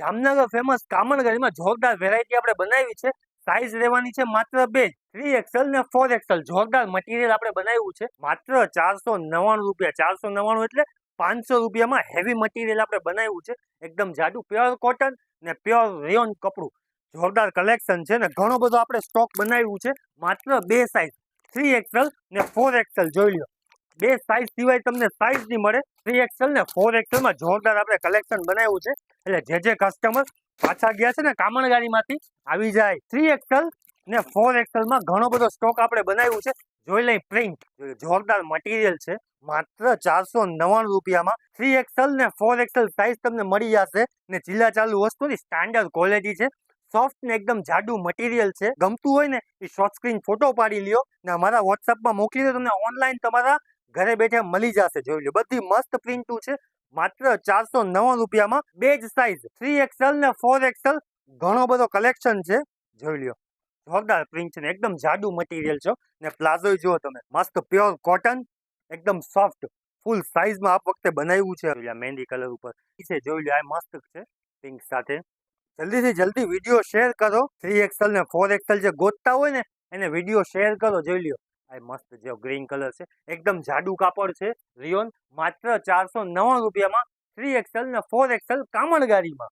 Jamnagar famous કામણગરીમાં જોરદાર variety આપણે બનાવી છે. સાઈઝ રહેવાની છે માત્ર બે થ્રી એક્સેલ ને ફોર એક્સેલ જોરદાર મટીરિયલ આપણે બનાવ્યું છે. માત્ર ચારસો નવ્વાણું રૂપિયા. ચારસો નવ્વાણું એટલે પાંચસો રૂપિયામાં હેવી મટીરિયલ આપણે બનાવ્યું છે. એકદમ જાડું. પ્યોર કોટન ને પ્યોર રેયોન કપડું. જોરદાર કલેક્શન છે ને ઘણો બધો આપણે સ્ટોક બનાવ્યું છે. માત્ર બે સાઈઝ થ્રી એક્સેલ ને ફોર એક્સેલ જોઈ લ્યો. બે સાઈઝ સિવાય તમને સાઈઝ નહીં મળે. થ્રી એક્સેલ ને ફોર એક્સેલમાં જોરદાર આપણે કલેક્શન બનાવ્યું છે. એટલે જે જે કસ્ટમર પાછા ગયા છે ને કામણગાડીમાંથી આવી જાય થ્રી એક્સલ ને ફોર એક્સલમાં ઘણો બધો સ્ટોક આપણે બનાવ્યું છે. જોઈ લઈ પ્રિન્ટ જોરદાર મટીરિયલ છે. માત્ર ચારસો નવ્વાણું રૂપિયામાં થ્રી એક્સલ ને ફોર એક્સલ સાઈઝ તમને મળી જશે. ને જિલ્લા ચાલુ વસ્તુની સ્ટાન્ડર્ડ ક્વોલિટી છે. સોફ્ટ ને એકદમ જાડું મટીરિયલ છે. ગમતું હોય ને એ શોર્ટ સ્ક્રીન ફોટો પાડી લ્યો ને અમારા વોટ્સઅપમાં મોકલી દો. તમને ઓનલાઈન તમારા ઘરે બેઠા મળી જશે, જોઈ લો બધી મસ્ત પ્રિન્ટુ છે. માત્ર ચારસો નવ રૂપિયામાં બે જ સાઈઝ થ્રી એક્સેલ ને ફોર એક્સેલ ઘણો બધો કલેક્શન છે. જોઈ લ્યો. જોરદાર પ્રિન્ટ છે ને, એકદમ જાડું મટીરિયલ છે ને પ્લાઝો જુઓ તમે, મસ્ત પ્યોર કોટન એકદમ સોફ્ટ ફૂલ સાઈઝમાં આ વખતે બનાવ્યું છે. મહેંદી કલર ઉપર. છે, જોઈ લો આ મસ્ત છે પિંક સાથે. જલ્દીથી જલ્દી વીડિયો શેર કરો. થ્રી એક્સેલ ને ફોર એક્સેલ જે ગોતતા હોય ને, એને વીડિયો શેર કરો, જોઈ લ્યો. આ મસ્ત જે ગ્રીન કલર છે, એકદમ જાડું કાપડ છે, રિયોન, માત્ર ચારસો નવ્વાણું રૂપિયામાં થ્રી એક્સેલ ને ફોર એક્સેલ કામણગાડીમાં